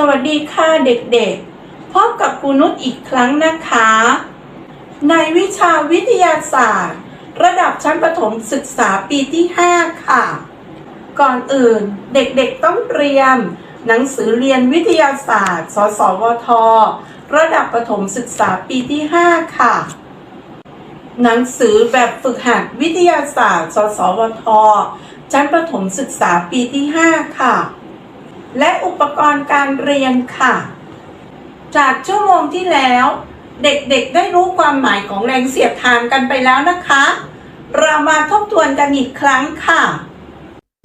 สวัสดีค่ะเด็กๆ พบกับครูนุชอีกครั้งนะคะ ในวิชาวิทยาศาสตร์ ระดับชั้นประถมศึกษาปีที่ 5 ค่ะ ก่อนอื่นเด็กๆต้องเตรียม หนังสือเรียนวิทยาศาสตร์ สสวท ระดับประถมศึกษาปีที่ 5 ค่ะ หนังสือแบบฝึกหัดวิทยาศาสตร์ สสวท ชั้นประถมศึกษาปีที่ 5 ค่ะ และอุปกรณ์การเรียนค่ะ จากชั่วโมงที่แล้ว เด็กๆได้รู้ความหมายของแรงเสียดทานกันไปแล้วนะคะ เรามาทบทวนกันอีกครั้งค่ะ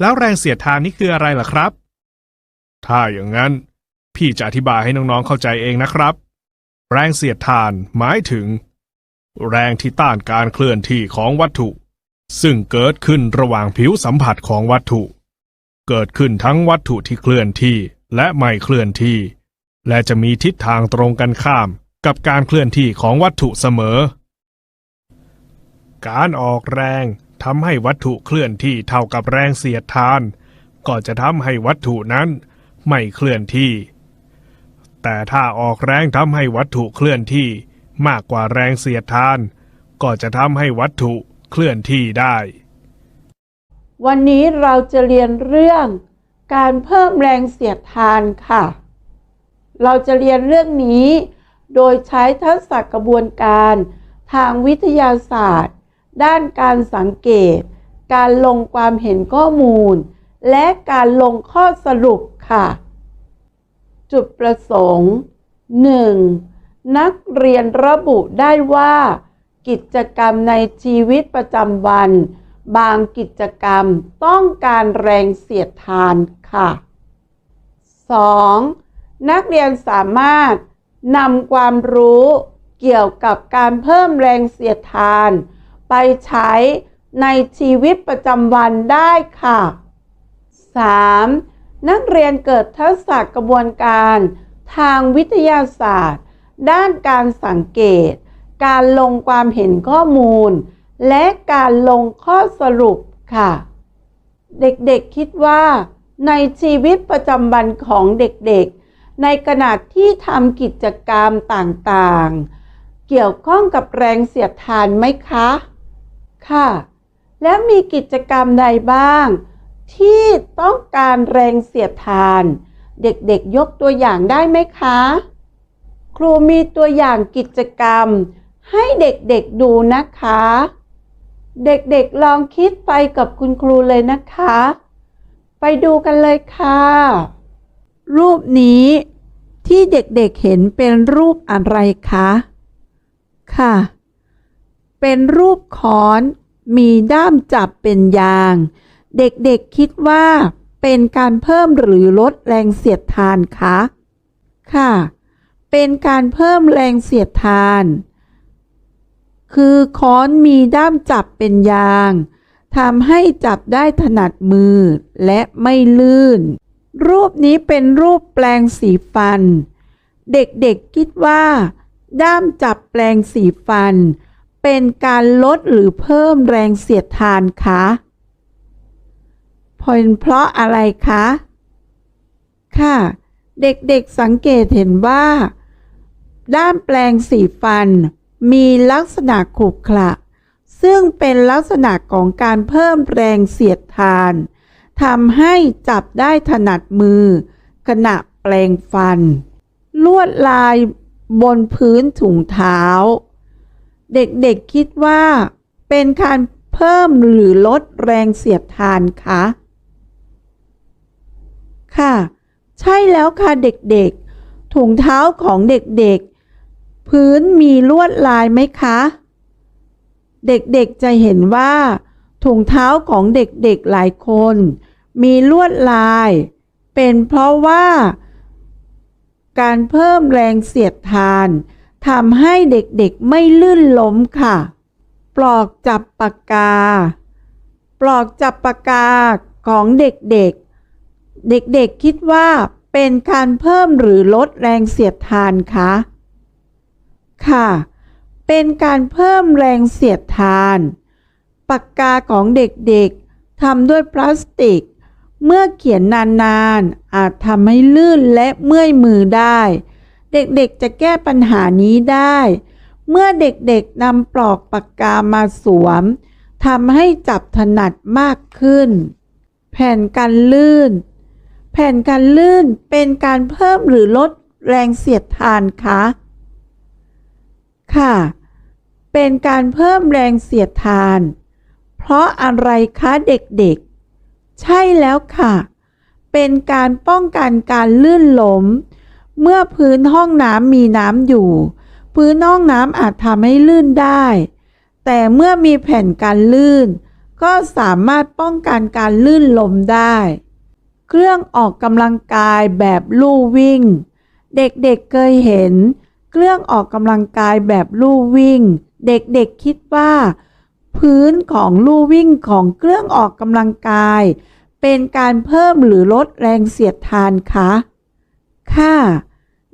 แล้วแรงเสียดทานนี่คืออะไรล่ะครับ ถ้าอย่างนั้น พี่จะอธิบายให้น้องๆเข้าใจเองนะครับ แรงเสียดทานหมายถึง แรงที่ต้านการเคลื่อนที่ของวัตถุ ซึ่งเกิดขึ้นระหว่างผิวสัมผัสของวัตถุ เกิดขึ้นทั้งวัตถุที่เคลื่อนที่และไม่เคลื่อนที่ และจะมีทิศทางตรงกันข้ามกับการเคลื่อนที่ของวัตถุเสมอ การออกแรงทำให้วัตถุเคลื่อนที่เท่ากับแรงเสียดทาน ก็จะทำให้วัตถุนั้นไม่เคลื่อนที่ แต่ถ้าออกแรงทำให้วัตถุเคลื่อนที่มากกว่าแรงเสียดทาน ก็จะทำให้วัตถุเคลื่อนที่ได้ วันนี้เราจะเรียนเรื่องการเพิ่มแรงเสียดทานค่ะ เราจะเรียนเรื่องนี้โดยใช้ทักษะกระบวนการทางวิทยาศาสตร์ ด้านการสังเกต การลงความเห็นข้อมูล และการลงข้อสรุปค่ะ จุดประสงค์ 1. นักเรียนระบุได้ว่า กิจกรรมในชีวิตประจำวัน บางกิจกรรมต้องการแรงเสียดทานค่ะ 2. นักเรียนสามารถนำความรู้เกี่ยวกับการเพิ่มแรงเสียดทาน ไปใช้ในชีวิตประจำวันได้ค่ะ 3. นักเรียนเกิดทักษะกระบวนการทางวิทยาศาสตร์ ด้านการสังเกต การลงความเห็นข้อมูล และการลงข้อสรุปค่ะ เด็กๆคิดว่า ในชีวิตประจำวันของเด็กๆ ในขณะที่ทำกิจกรรมต่างๆ เกี่ยวข้องกับแรงเสียดทานไหมคะ ค่ะ แล้วมีกิจกรรมใดบ้าง ที่ต้องการแรงเสียดทาน เด็กๆยกตัวอย่างได้ไหมคะ ครูมีตัวอย่างกิจกรรมให้เด็กๆดูนะคะ เด็กๆลองคิดไปกับคุณครูเลยนะคะ ไปดูกันเลยค่ะ รูปนี้ที่เด็กๆเห็นเป็นรูปอะไรคะ ค่ะ เป็นรูปค้อนมีด้ามจับเป็นยาง เด็กๆคิดว่าเป็นการเพิ่มหรือลดแรงเสียดทานคะ ค่ะ เป็นการเพิ่มแรงเสียดทาน คือค้อนมีด้ามจับเป็นยางทำให้จับได้ถนัดมือและไม่ลื่น รูปนี้เป็นรูปแปลงสีฟัน เด็กๆคิดว่า ด้ามจับแปลงสีฟัน เป็นการลดหรือเพิ่มแรงเสียดทานคะเป็นเพราะอะไรคะ ค่ะ เด็กๆสังเกตเห็นว่า ด้ามแปลงสีฟัน มีลักษณะขรุขระซึ่งเป็นลักษณะของการเพิ่มแรงเสียดทานทำให้จับได้ถนัดมือ ขณะแปลงฟัน ลวดลายบนพื้นถุงเท้า เด็กๆคิดว่า เป็นการเพิ่มหรือลดแรงเสียดทานคะค่ะ ใช่แล้วค่ะเด็กๆถุงเท้าของเด็กๆ พื้นมีลวดลายไหมคะ เด็กๆจะเห็นว่าถุงเท้าของเด็กๆหลายคน มีลวดลาย เป็นเพราะว่า การเพิ่มแรงเสียดทานทำให้เด็กๆไม่ลื่นล้มค่ะ ปลอกจับปากกา ปลอกจับปากกาของเด็กๆ เด็กๆคิดว่าเป็นการเพิ่มหรือลดแรงเสียดทานคะ ค่ะ เป็นการเพิ่มแรงเสียดทาน ปากกาของเด็กๆทำด้วยพลาสติก เมื่อเขียนนานๆ อาจทำให้ลื่นและเมื่อยมือได้ เด็กๆจะแก้ปัญหานี้ได้ เมื่อเด็กๆนำปลอกปากกามาสวมทำให้จับถนัดมากขึ้น แผ่นกันลื่น แผ่นกันลื่นเป็นการเพิ่มหรือลดแรงเสียดทานคะ ค่ะ เป็นการเพิ่มแรงเสียดทาน เพราะอะไรคะเด็กๆ ใช่แล้วค่ะ เป็นการป้องกันการลื่นล้ม เมื่อพื้นห้องน้ำมีน้ำอยู่ พื้นห้องน้ำอาจทำให้ลื่นได้ แต่เมื่อมีแผ่นกันลื่น ก็สามารถป้องกันการลื่นล้มได้ เครื่องออกกำลังกายแบบลู่วิ่ง เด็กๆเคยเห็นเครื่องออกกำลังกายแบบลู่วิ่ง เด็กๆคิดว่า พื้นของลู่วิ่งของเครื่องออกกำลังกาย เป็นการเพิ่มหรือลดแรงเสียดทานคะค่ะ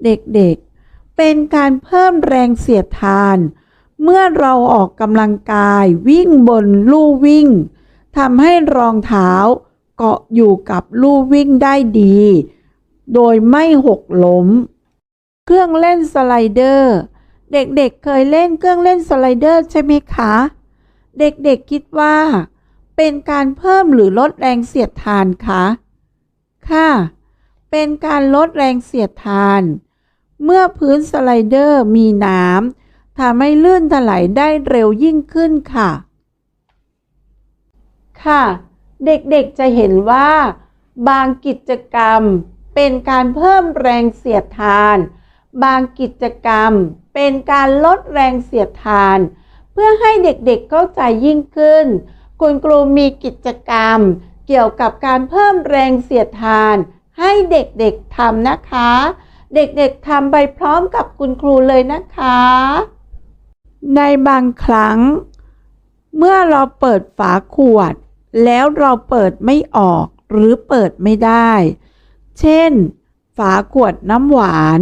เด็กๆ เป็นการเพิ่มแรงเสียดทาน เมื่อเราออกกำลังกายวิ่งบนลู่วิ่งทำให้รองเท้าเกาะอยู่กับลู่วิ่งได้ดี โดยไม่หกล้ม เครื่องเล่นสไลเดอร์ เด็กๆเคยเล่นเครื่องเล่นสไลเดอร์ใช่ไหมคะ เด็กๆคิดว่า เป็นการเพิ่มหรือลดแรงเสียดทานคะ ค่ะ เป็นการลดแรงเสียดทาน เมื่อพื้นสไลเดอร์มีน้ำทำให้ลื่นถลายได้เร็วยิ่งขึ้นค่ะ ค่ะ เด็กๆจะเห็นว่า บางกิจกรรมเป็นการเพิ่มแรงเสียดทาน บางกิจกรรม เป็นการลดแรงเสียดทาน เพื่อให้เด็กๆเข้าใจยิ่งขึ้น คุณครูมีกิจกรรม เกี่ยวกับการเพิ่มแรงเสียดทาน ให้เด็กๆทำนะคะ เด็กๆทำไปพร้อมกับคุณครูเลยนะคะ ในบางครั้ง เมื่อเราเปิดฝาขวด แล้วเราเปิดไม่ออกหรือเปิดไม่ได้ เช่น ฝาขวดน้ำหวาน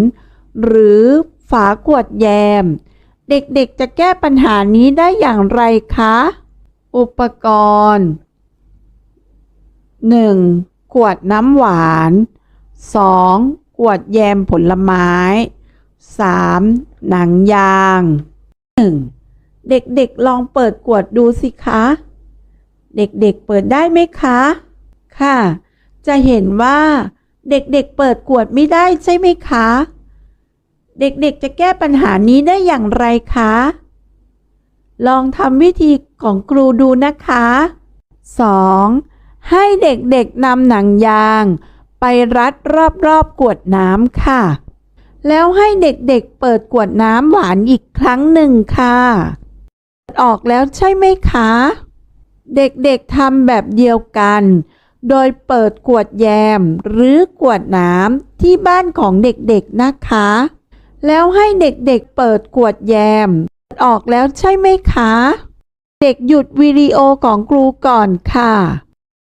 หรือฝาขวดแยม เด็กๆจะแก้ปัญหานี้ได้อย่างไรคะ อุปกรณ์ 1. ขวดน้ำหวาน 2. ขวดแยมผลไม้ 3. หนังยาง 1. เด็กๆลองเปิดขวดดูสิคะ เด็กๆเปิดได้ไหมคะ ค่ะ จะเห็นว่าเด็กๆเปิดขวดไม่ได้ใช่ไหมคะ เด็กๆ จะแก้ปัญหานี้ได้อย่างไรคะ ลองทำวิธีของครูดูนะคะ 2. ให้เด็กๆนำหนังยาง ไปรัดรอบๆขวดน้ำค่ะ แล้วให้เด็กๆเปิดขวดน้ำหวานอีกครั้งหนึ่งค่ะออกแล้วใช่ไหมคะ เด็กๆทำแบบเดียวกัน โดยเปิดขวดแยมหรือขวดน้ำที่บ้านของเด็กๆนะคะ แล้วให้เด็กๆเปิดขวดแยม ออกแล้วใช่ไหมคะ เด็กหยุดวิดีโอของครูก่อนค่ะ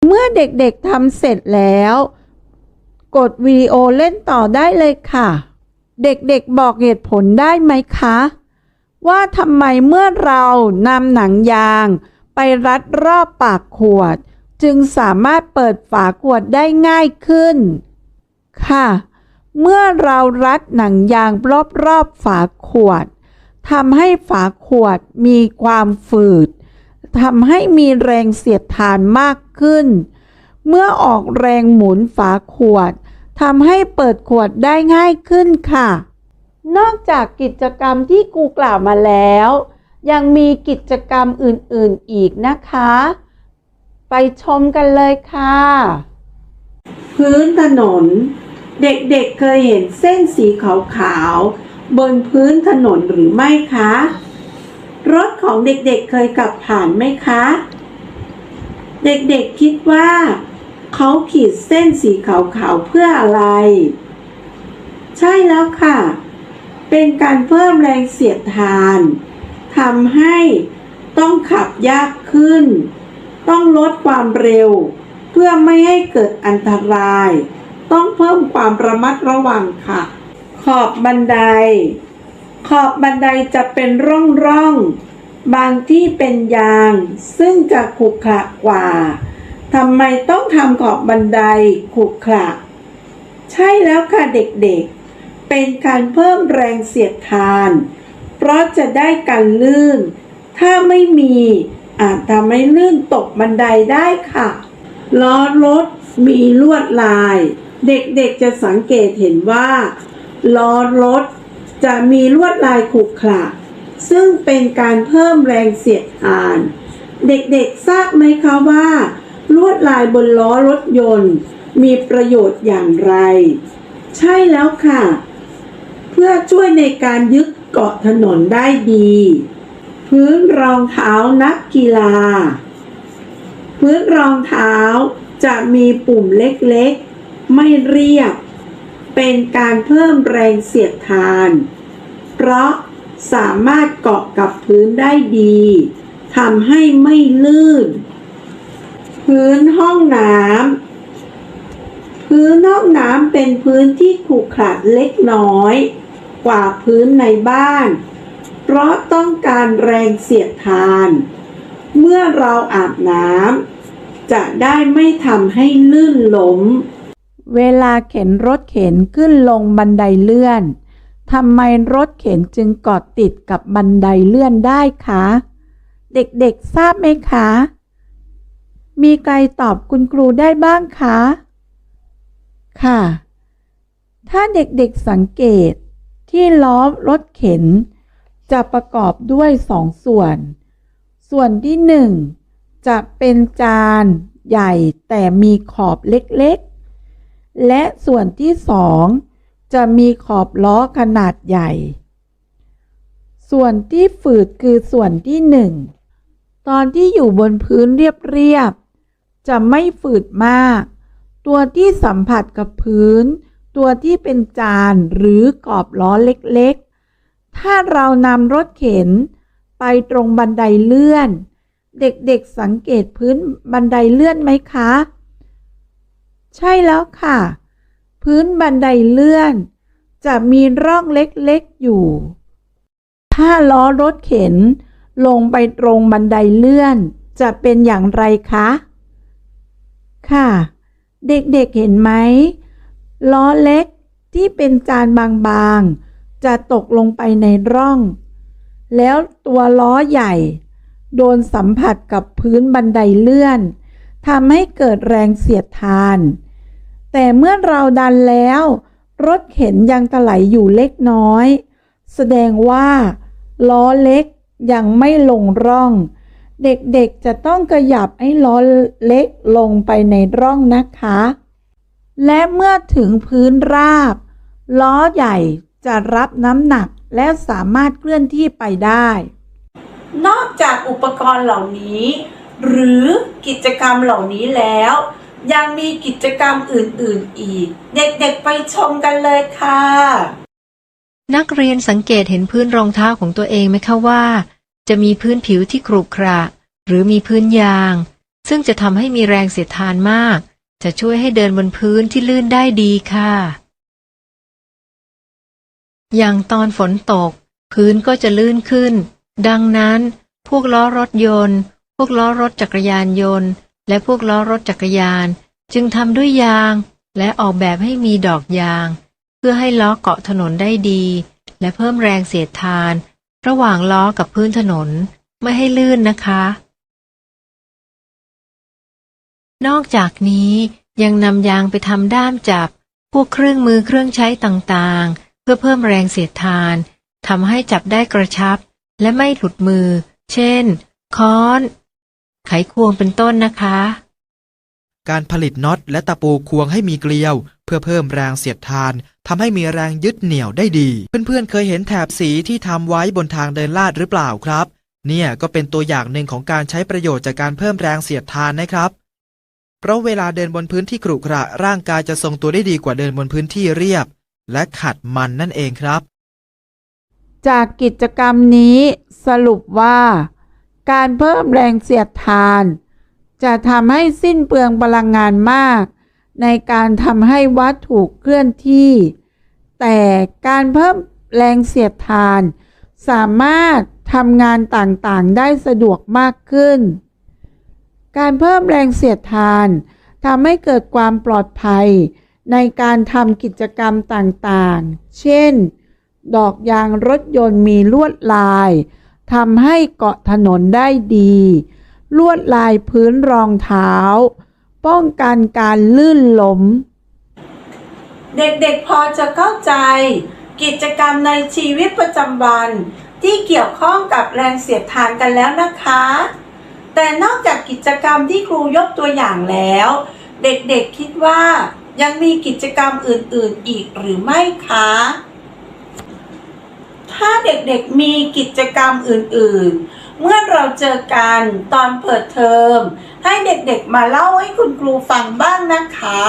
เมื่อเด็กๆทำเสร็จแล้ว กดวิดีโอเล่นต่อได้เลยค่ะ เด็กๆบอกเหตุผลได้ไหมคะ ว่าทำไมเมื่อเรานำหนังยาง ไปรัดรอบปากขวด จึงสามารถเปิดฝาขวดได้ง่ายขึ้น ค่ะ เมื่อเรารัดหนังยางรอบๆฝาขวดทำให้ฝาขวดมีความฝืดทำให้มีแรงเสียดทานมากขึ้น เมื่อออกแรงหมุนฝาขวดทำให้เปิดขวดได้ง่ายขึ้นค่ะ นอกจากกิจกรรมที่ครูกล่าวมาแล้ว ยังมีกิจกรรมอื่นๆอีกนะคะ ไปชมกันเลยค่ะ พื้นถนน เด็กๆเคยเห็นเส้นสีขาวๆบนพื้นถนนหรือไม่คะ รถของเด็กๆเคยขับผ่านไหมคะ เด็กๆคิดว่าเขาขีดเส้นสีขาวๆเพื่ออะไร ใช่แล้วค่ะ เป็นการเพิ่มแรงเสียดทานทำให้ต้องขับยากขึ้น ต้องลดความเร็ว เพื่อไม่ให้เกิดอันตราย ต้องเพิ่มความระมัดระวังค่ะ ขอบบันได ขอบบันไดจะเป็นร่องร่อง บางที่เป็นยาง ซึ่งจะขรุขระกว่าทำไมต้องทำขอบบันไดขรุขระใช่แล้วค่ะเด็กๆ เป็นการเพิ่มแรงเสียดทาน เพราะจะได้กันลื่น ถ้าไม่มีอาจทำให้ลื่นตกบันไดได้ค่ะ ล้อรถมีลวดลาย เด็กๆจะสังเกตเห็นว่าล้อรถจะมีลวดลายขรุขระซึ่งเป็นการเพิ่มแรงเสียดทาน เด็กๆทราบไหมคะว่า ลวดลายบนล้อรถยนต์ มีประโยชน์อย่างไร ใช่แล้วค่ะ เพื่อช่วยในการยึดเกาะถนนได้ดี พื้นรองเท้านักกีฬา พื้นรองเท้าจะมีปุ่มเล็กๆ ไม่เรียบ เป็นการเพิ่มแรงเสียดทาน เพราะสามารถเกาะกับพื้นได้ดีทำให้ไม่ลื่น พื้นห้องน้ำพื้นห้องน้ำเป็นพื้นที่ขรุขระเล็กน้อย กว่าพื้นในบ้าน เพราะต้องการแรงเสียดทาน เมื่อเราอาบน้ำจะได้ไม่ทำให้ลื่นล้ม เวลาเข็นรถเข็นขึ้นลงบันไดเลื่อนทำไมรถเข็นจึงเกาะติดกับบันไดเลื่อนได้คะ เด็กๆทราบไหมคะ มีใครตอบคุณครูได้บ้างคะ ค่ะ ถ้าเด็กๆสังเกตที่ล้อรถเข็น จะประกอบด้วยสองส่วน ส่วนที่หนึ่งจะเป็นจานใหญ่แต่มีขอบเล็กๆ และส่วนที่สองจะมีขอบล้อขนาดใหญ่ ส่วนที่ฝืดคือส่วนที่หนึ่งตอนที่อยู่บนพื้นเรียบๆจะไม่ฝืดมาก ตัวที่สัมผัสกับพื้น ตัวที่เป็นจานหรือกรอบล้อเล็กๆ ถ้าเรานำรถเข็น ไปตรงบันไดเลื่อน เด็กๆสังเกตพื้นบันไดเลื่อนไหมคะ ใช่แล้วค่ะ พื้นบันไดเลื่อน จะมีร่องเล็กๆอยู่ ถ้าล้อรถเข็น ลงไปตรงบันไดเลื่อน จะเป็นอย่างไรคะ ค่ะ เด็กๆเห็นไหม ล้อเล็กที่เป็นจานบางๆ จะตกลงไปในร่อง แล้วตัวล้อใหญ่ โดนสัมผัสกับพื้นบันไดเลื่อนทำให้เกิดแรงเสียดทาน แต่เมื่อเราดันแล้ว รถเข็นยังถลายอยู่เล็กน้อย แสดงว่า ล้อเล็กยังไม่ลงร่อง เด็กๆจะต้องขยับให้ล้อเล็กลงไปในร่องนะคะ และเมื่อถึงพื้นราบ ล้อใหญ่จะรับน้ำหนักและสามารถเคลื่อนที่ไปได้ นอกจากอุปกรณ์เหล่านี้ หรือกิจกรรมเหล่านี้แล้ว ยังมีกิจกรรมอื่นๆอีก เด็กๆไปชมกันเลยค่ะ นักเรียนสังเกตเห็นพื้นรองเท้าของตัวเองไหมคะว่า จะมีพื้นผิวที่ขรุขระ หรือมีพื้นยาง ซึ่งจะทำให้มีแรงเสียดทานมาก จะช่วยให้เดินบนพื้นที่ลื่นได้ดีค่ะ อย่างตอนฝนตก พื้นก็จะลื่นขึ้น ดังนั้น พวกล้อรถยนต์ พวกล้อรถจักรยานยนต์ และพวกล้อรถจักรยาน จึงทำด้วยยาง และออกแบบให้มีดอกยาง เพื่อให้ล้อเกาะถนนได้ดี และเพิ่มแรงเสียดทาน ระหว่างล้อกับพื้นถนนไม่ให้ลื่นนะคะ นอกจากนี้ยังนำยางไปทำด้ามจับ พวกเครื่องมือเครื่องใช้ต่างๆ เพื่อเพิ่มแรงเสียดทานทำให้จับได้กระชับ และไม่หลุดมือ เช่น ค้อน ไขควงเป็นต้นนะคะ การผลิตน็อตและตะปูควงให้มีเกลียว เพื่อเพิ่มแรงเสียดทานทำให้มีแรงยึดเหนี่ยวได้ดี เพื่อนๆเคยเห็นแถบสีที่ทำไว้บนทางเดินลาดหรือเปล่าครับ เนี่ยก็เป็นตัวอย่างหนึ่งของการใช้ประโยชน์จากการเพิ่มแรงเสียดทานนะครับ เพราะเวลาเดินบนพื้นที่ขรุขระร่างกายจะทรงตัวได้ดีกว่าเดินบนพื้นที่เรียบ และขัดมันนั่นเองครับ จากกิจกรรมนี้สรุปว่า การเพิ่มแรงเสียดทาน จะทำให้สิ้นเปลืองพลังงานมาก ในการทำให้วัตถุเคลื่อนที่ แต่การเพิ่มแรงเสียดทาน สามารถทำงานต่างๆ ได้สะดวกมากขึ้น การเพิ่มแรงเสียดทานทำให้เกิดความปลอดภัย ในการทำกิจกรรมต่างๆ เช่น ดอกยางรถยนต์มีลวดลาย ทำให้เกาะถนนได้ดี ลวดลายพื้นรองเท้า ป้องกันการลื่นล้ม เด็กๆพอจะเข้าใจ กิจกรรมในชีวิตประจำวัน ที่เกี่ยวข้องกับแรงเสียดทานกันแล้วนะคะ แต่นอกจากกิจกรรมที่ครูยกตัวอย่างแล้ว เด็กๆคิดว่ายังมีกิจกรรมอื่นๆอีกหรือไม่คะ ถ้าเด็กๆมีกิจกรรมอื่นๆ เมื่อเราเจอกันตอนเปิดเทอม ให้เด็กๆมาเล่าให้คุณครูฟังบ้างนะคะ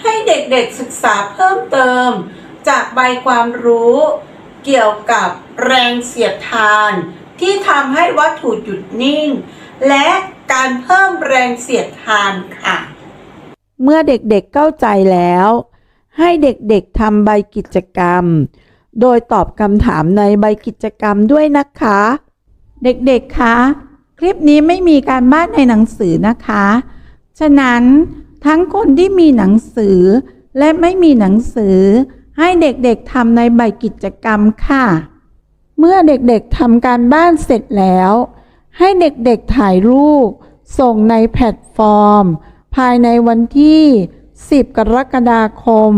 ให้เด็กๆศึกษาเพิ่มเติม จากใบความรู้เกี่ยวกับแรงเสียดทาน ที่ทำให้วัตถุหยุดนิ่ง และการเพิ่มแรงเสียดทานค่ะ เมื่อเด็กๆเข้าใจแล้ว ให้เด็กๆทำใบกิจกรรม โดยตอบคำถามในใบกิจกรรมด้วยนะคะ เด็กๆ คะ คลิปนี้ไม่มีการบ้านในหนังสือนะคะ ฉะนั้นทั้งคนที่มีหนังสือและไม่มีหนังสือ ให้เด็กๆทำในใบกิจกรรมค่ะ เมื่อเด็กๆทำการบ้านเสร็จแล้ว ให้เด็กๆถ่ายรูป ส่งในแพลตฟอร์ม ภายในวันที่ 10 กรกฎาคม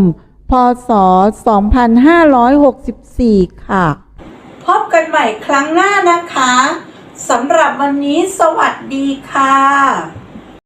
พศ 2564 ค่ะ พบกันใหม่ครั้งหน้านะคะ สำหรับวันนี้สวัสดีค่ะ